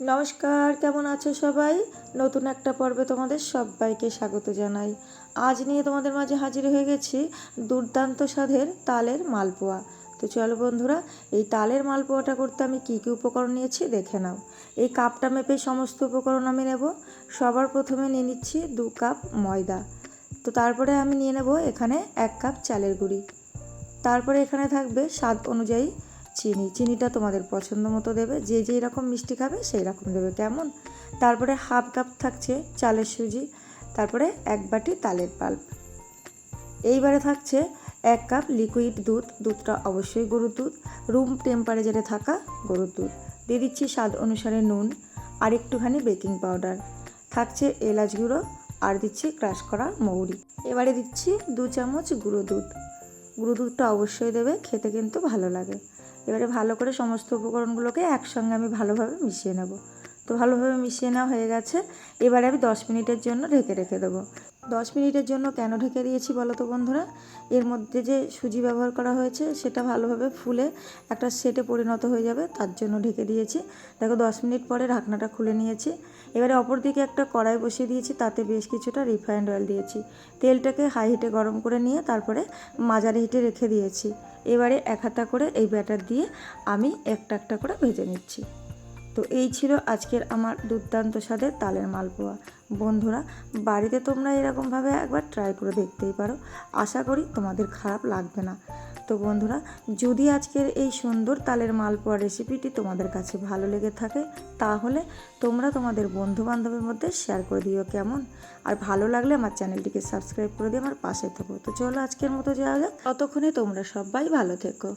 নমস্কার, কেমন আছো সবাই? নতুন একটা পর্বে তোমাদের সবাইকে স্বাগত জানাই। আজ নিয়ে তোমাদের মাঝে হাজির হয়ে গেছি দুর্দান্ত স্বাদের তালের মালপোয়া। তো চলো বন্ধুরা, এই তালের মালপোয়াটা করতে আমি কী কী উপকরণ নিয়েছি দেখে নাও। এই কাপটা মেপে সমস্ত উপকরণ আমি নেব। সবার প্রথমে নিয়ে নিচ্ছি দু কাপ ময়দা। তো তারপরে আমি নিয়ে নেব এখানে এক কাপ চালের গুঁড়ি। তারপরে এখানে থাকবে স্বাদ অনুযায়ী চিনি, চিনিটা তোমাদের পছন্দ মতো দেবে। যে যেই রকম মিষ্টি খাবে, সেই রকম দেবে। কেমন? তারপরে হাফ কাপ থাকছে চালের সুজি, তারপরে এক বাটি তালের পাল্প। এইবারে থাকছে এক কাপ লিকুইড দুধ। দুধটা অবশ্যই গরুর দুধ। রুম টেম্পারেচারে থাকা গরুর দুধ। দিয়ে দিচ্ছি স্বাদ অনুসারে নুন আর একটুখানি বেকিং পাউডার থাকছে এলাচ গুঁড়ো আর দিচ্ছি ক্রাশ করা মৌরি। এবারে দিচ্ছি দু চামচ গুঁড়ো দুধ। গুঁড়ো দুধটা অবশ্যই দেবে, খেতে কিন্তু ভালো লাগে। এবারে ভালো করে সমস্ত উপকরণগুলোকে একসঙ্গে আমি ভালোভাবে মিশিয়ে নেব। তো ভালোভাবে মিশিয়ে নেওয়া হয়ে গেছে। এবারে আমি দশ মিনিটের জন্য ঢেকে রেখে দেবো। দশ মিনিটের জন্য কেন ঢেকে দিয়েছি বলো তো বন্ধুরা? এর মধ্যে যে সুজি ব্যবহার করা হয়েছে, সেটা ভালোভাবে ফুলে একটা সেটে পরিণত হয়ে যাবে, তার জন্য ঢেকে দিয়েছি। দেখো দশ মিনিট পরে ঢাকনাটা খুলে নিয়েছি। এবারে অপর দিকে একটা কড়াই বসিয়ে দিয়েছি, তাতে বেশ কিছুটা রিফাইন্ড অয়েল দিয়েছি। তেলটাকে হাই হিটে গরম করে নিয়ে তারপরে মাঝারি হিটে রেখে দিয়েছি। এবারে এক হাতা করে এই ব্যাটার দিয়ে আমি একটা একটা করে ভেজে নিচ্ছি। তো এই ছিল আজকের আমার দুর্দান্ত স্বাদের তালের মালপোয়া। বন্ধুরা, বাড়িতে তোমরা এরকমভাবে একবার ট্রাই করে দেখতেই পারো। আশা করি তোমাদের খারাপ লাগবে না। তো বন্ধুরা, যদি আজকের এই সুন্দর তালের মালপোয়া রেসিপিটি তোমাদের কাছে ভালো লেগে থাকে, তাহলে তোমরা তোমাদের বন্ধু বান্ধবের মধ্যে শেয়ার করে দিও কেমন? আর ভালো লাগলে আমার চ্যানেলটিকে সাবস্ক্রাইব করে দিয়ে আমার পাশে থাকো। তো চলো আজকের মতো যাওয়া যাক। ততক্ষণে তোমরা সবাই ভালো থেকো।